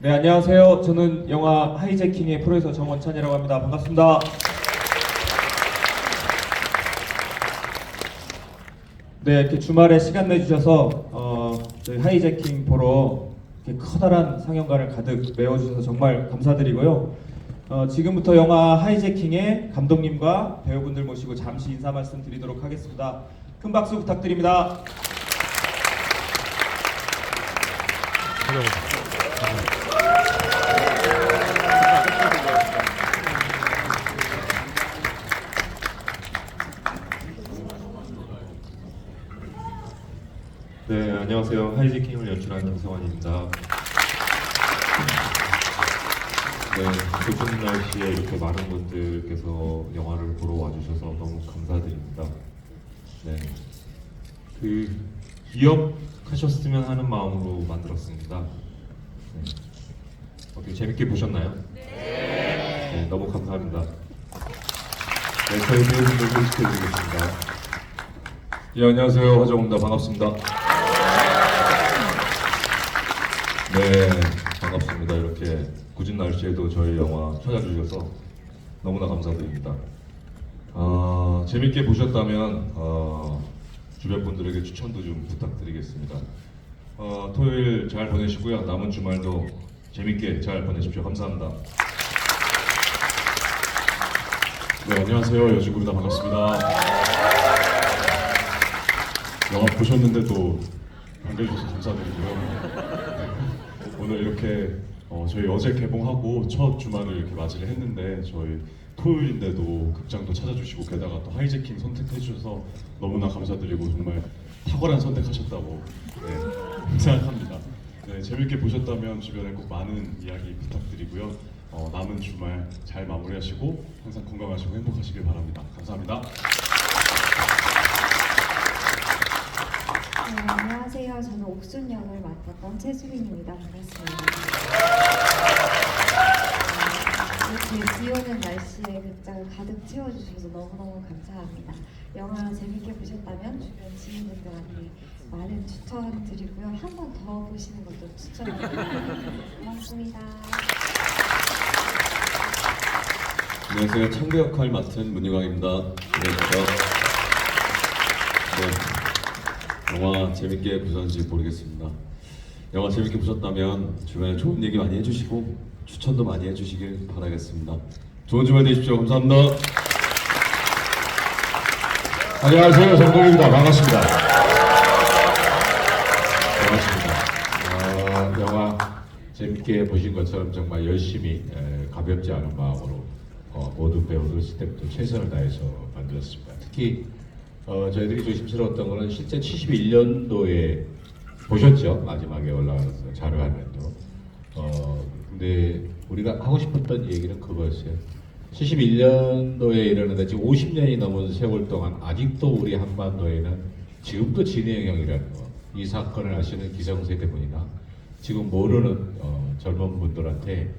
네, 안녕하세요. 저는 영화 하이제킹의 프로듀서 정원찬이라고 합니다. 반갑습니다. 네, 이렇게 주말에 시간 내주셔서 어, 저희 하이제킹 보러 이렇게 커다란 상영관을 가득 메워주셔서 정말 감사드리고요. 어, 지금부터 영화 하이제킹의 감독님과 배우분들 모시고 잠시 인사 말씀 드리도록 하겠습니다. 큰 박수 부탁드립니다. 안녕하세요. 하이지킹을 연출한 김성환입니다. 네, 좋은 날씨에 이렇게 많은 분들께서 영화를 보러 와주셔서 너무 감사드립니다. 네, 그 기억하셨으면 하는 마음으로 만들었습니다. 네. 어떻게 재밌게 보셨나요? 네. 너무 감사합니다. 네, 저희 배우분들 소개시켜드리겠습니다. 예 안녕하세요 화정입니다 반갑습니다. 네 반갑습니다 이렇게 굳은 날씨에도 저희 영화 찾아주셔서 너무나 감사드립니다. 아 재밌게 보셨다면 어, 주변 분들에게 추천도 좀 부탁드리겠습니다. 어, 토요일 잘 보내시고요 남은 주말도 재밌게 잘 보내십시오 감사합니다. 네, 안녕하세요. 여진구입니다. 반갑습니다. 영화 보셨는데도 반겨주셔서 감사드리고요. 오늘 이렇게 어, 저희 어제 개봉하고 첫 주말을 이렇게 맞이를 했는데 저희 토요일인데도 극장도 찾아주시고 게다가 또 하이제킹 선택해 주셔서 너무나 감사드리고 정말 탁월한 선택하셨다고 네, 생각합니다. 네, 재밌게 보셨다면 주변에 꼭 많은 이야기 부탁드리고요. 어, 남은 주말 잘 마무리하시고 항상 건강하시고 행복하시길 바랍니다. 감사합니다. 네, 안녕하세요. 저는 옥순 역을 맡았던 최수빈입니다. 반갑습니다. 네, 이렇게 비 오는 날씨에 극장을 가득 채워주셔서 너무너무 감사합니다. 영화 재밌게 보셨다면 주변 지인분들한테 많은 추천 드리고요. 한 번 더 보시는 것도 추천드립니다. 고맙습니다. 안녕하세요. 창구 역할 맡은 문유광입니다. 안녕하세요. 네, 영화 재밌게 보셨는지 모르겠습니다. 영화 재밌게 보셨다면 주변에 좋은 얘기 많이 해주시고 추천도 많이 해주시길 바라겠습니다. 좋은 주말 되십시오. 감사합니다. 안녕하세요. 정동입니다. 반갑습니다. 반갑습니다. 어, 영화 재밌게 보신 것처럼 정말 열심히 에, 가볍지 않은 마음으로 어, 모든 배우들 스태프도 최선을 다해서 만들었습니다. 특히 어, 저희들이 조심스러웠던 거는 실제 71년도에 보셨죠? 마지막에 올라가서 자료화면도. 어, 근데 우리가 하고 싶었던 얘기는 그거였어요. 71년도에 일어나다 지금 50년이 넘은 세월 동안 아직도 우리 한반도에는 지금도 진해형이라는 거, 이 사건을 아시는 기성세대분이나 지금 모르는 어, 젊은 분들한테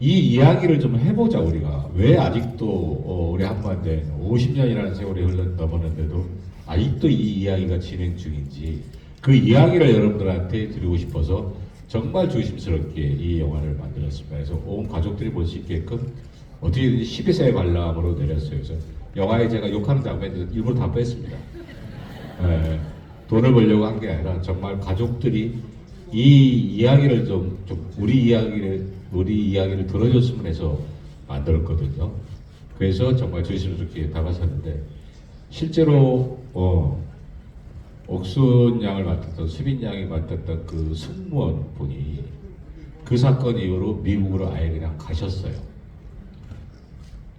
이 이야기를 좀 해보자 우리가 왜 아직도 어, 우리 한반도에 50년이라는 세월이 흘러 넘었는데도 아직도 이 이야기가 진행 중인지 그 이야기를 여러분들한테 드리고 싶어서 정말 조심스럽게 이 영화를 만들었습니다. 그래서 온 가족들이 볼 수 있게끔 어떻게든지 12세 관람으로 내렸어요. 그래서 영화에 제가 욕하는 장면들 일부러 다 뺐습니다. 예, 돈을 벌려고 한 게 아니라 정말 가족들이 이 이야기를 좀, 좀 우리 이야기를 우리 이야기를 들어줬으면 해서 만들었거든요. 그래서 정말 조심스럽게 다가섰는데 실제로 어, 옥순 양을 맡았던 수빈 양이 맡았던 그 승무원 분이 그 사건 이후로 미국으로 아예 그냥 가셨어요.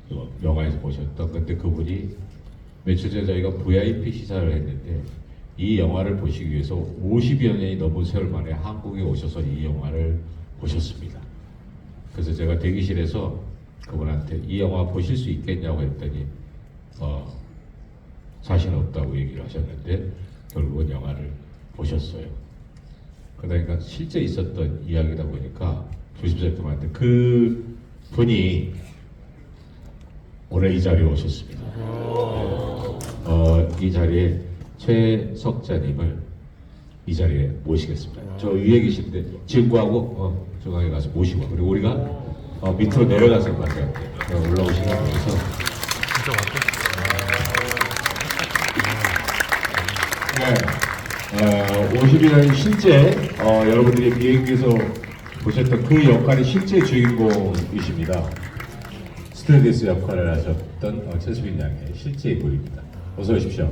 그 영화에서 보셨던 근데 그분이 며칠 전에 저희가 VIP 시사를 했는데 이 영화를 보시기 위해서 50여 년이 넘은 세월 만에 한국에 오셔서 이 영화를 보셨습니다. 그래서 제가 대기실에서 그분한테 이 영화 보실 수 있겠냐고 했더니 어, 자신 없다고 얘기를 하셨는데 결국은 영화를 보셨어요. 그러니까 실제 있었던 이야기다 보니까 조심스럽게 말했는데 그 분이 오늘 이 자리에 오셨습니다. 어, 이 자리에 최석자님을 이 자리에 모시겠습니다. 저 위에 계신데 진구하고 어, 저강에 가서 모시고 그리고 우리가 어, 밑으로 내려가서 만나요. 올라오시는 분에서 네. 어, 50일은 실제 어, 여러분들이 비행기에서 보셨던 그 역할이 실제 주인공이십니다. 스튜어디스 역할을 하셨던 어, 최수빈 양의 실제 인물입니다. 어서 오십시오.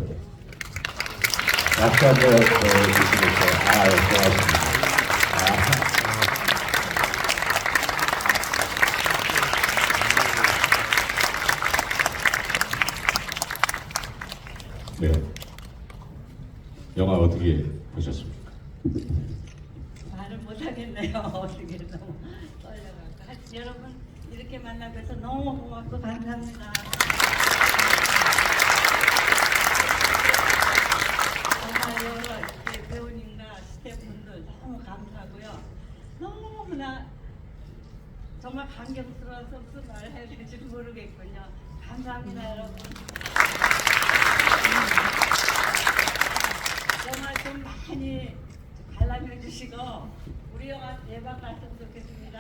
박수 한번 어, 주시면서 아, 예, 고맙습니다. 아. 네. 영화 어떻게 보셨습니까? 말을 못하겠네요. 어떻게 너무. 하여튼 여러분 이렇게 만나뵈서 너무 고맙고 감사합니다. 정말 여러 이렇게 배우님과 스태프분들 너무 감사하고요. 너무나 정말 감격스러워서 무슨 말을 해야 될지 모르겠군요. 감사합니다 여러분. 영화 좀 많이 관람해 주시고 우리 영화 대박 났으면 좋겠습니다.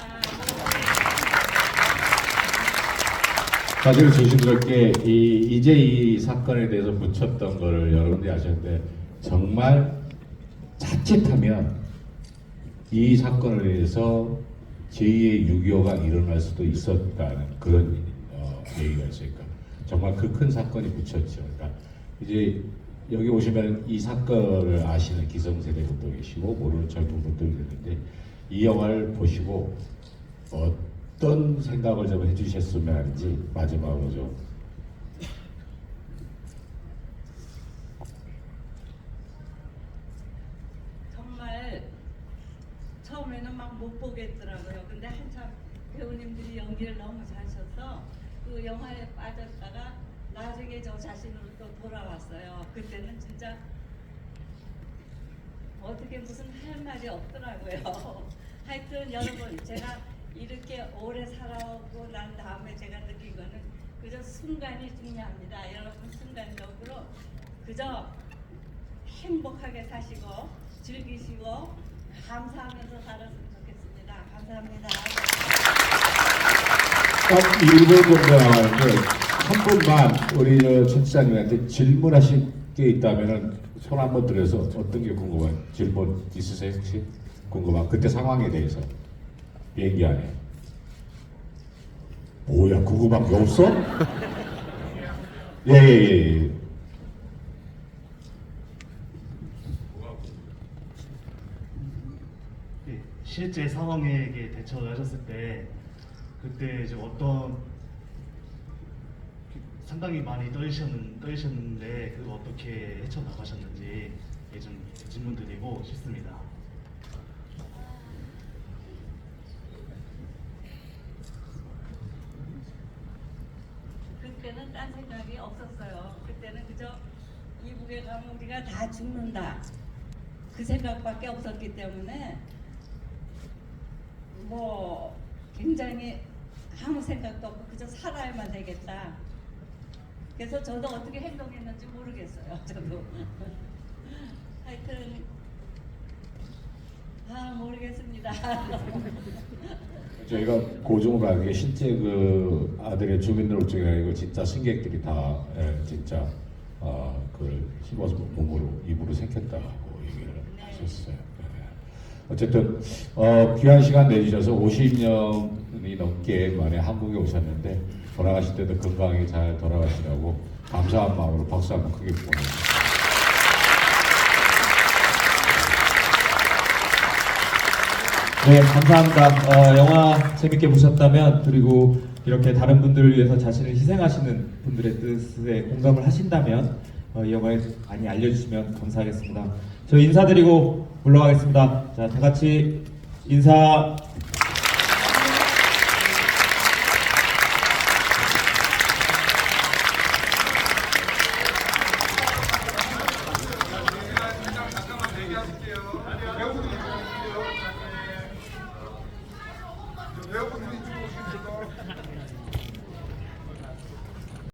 사실 조심스럽게 이, 이제 이 사건에 대해서 묻혔던 거를 여러분들이 아셨는데 정말 자칫하면 이 사건을 위해서 제2의 6.25가 일어날 수도 있었다는 그런 어, 얘기가 있으니까 정말 그 큰 사건이 묻혔죠. 그러니까 이제 여기 오시면 이 사건을 아시는 기성세대 분도 계시고 모르는 젊은 분들도 있는데 이 영화를 보시고 어떤 생각을 좀 해주셨으면 하는지 마지막으로 좀 정말 처음에는 막 못 보겠더라고요. 근데 한참 배우님들이 연기를 너무 잘하셔서 그 영화에 빠졌다가 나중에 저 자신으로 또 돌아왔어요. 그때는 진짜 어떻게 무슨 할 말이 없더라고요. 하여튼 여러분 제가 이렇게 오래 살아오고 난 다음에 제가 느낀 거는 그저 순간이 중요합니다. 여러분 순간적으로 그저 행복하게 사시고 즐기시고 감사하면서 살았으면 좋겠습니다. 감사합니다. 딱 1분 정도 나왔는데 한 분만 우리 저 천지자님한테 질문하실 게 있다면은 손 한번 들어서 어떤 게 궁금한 질문 있으세요 혹시 궁금한 그때 상황에 대해서 비행기 안에 뭐야 궁금한 게 없어? 예예예 예, 예. 예, 실제 상황에 대처를 하셨을 때 그때 이제 어떤 상당히 많이 떨리셨는, 떨리셨는데 그거 어떻게 헤쳐나가셨는지 예, 좀 질문 드리고 싶습니다. 그때는 딴 생각이 없었어요. 그때는 그저 이북에 가면 우리가 다 죽는다. 그 생각밖에 없었기 때문에 뭐 굉장히 아무 생각도 없고 그저 살아야만 되겠다. 그래서 저도 어떻게 행동했는지 모르겠어요. 저도 하여튼 아 모르겠습니다. 저희가 고증을 알게 실제 그 아들의 주민등록증이 아니고 진짜 승객들이 다 예, 진짜 어, 그걸 씹어서 몸으로 입으로 새겼다고 얘기를 하셨어요. 예. 어쨌든 어, 귀한 시간 내주셔서 50년이 넘게 만에 한국에 오셨는데 돌아가실 때도 건강하게 잘 돌아가시라고 감사한 마음으로 박수 한번 크게 보내드립니다. 네, 감사합니다. 어, 영화 재밌게 보셨다면 그리고 이렇게 다른 분들을 위해서 자신을 희생하시는 분들의 뜻에 공감을 하신다면 어, 이 영화에 많이 알려주시면 감사하겠습니다. 저 인사드리고 올라가겠습니다. 자, 다 같이 인사.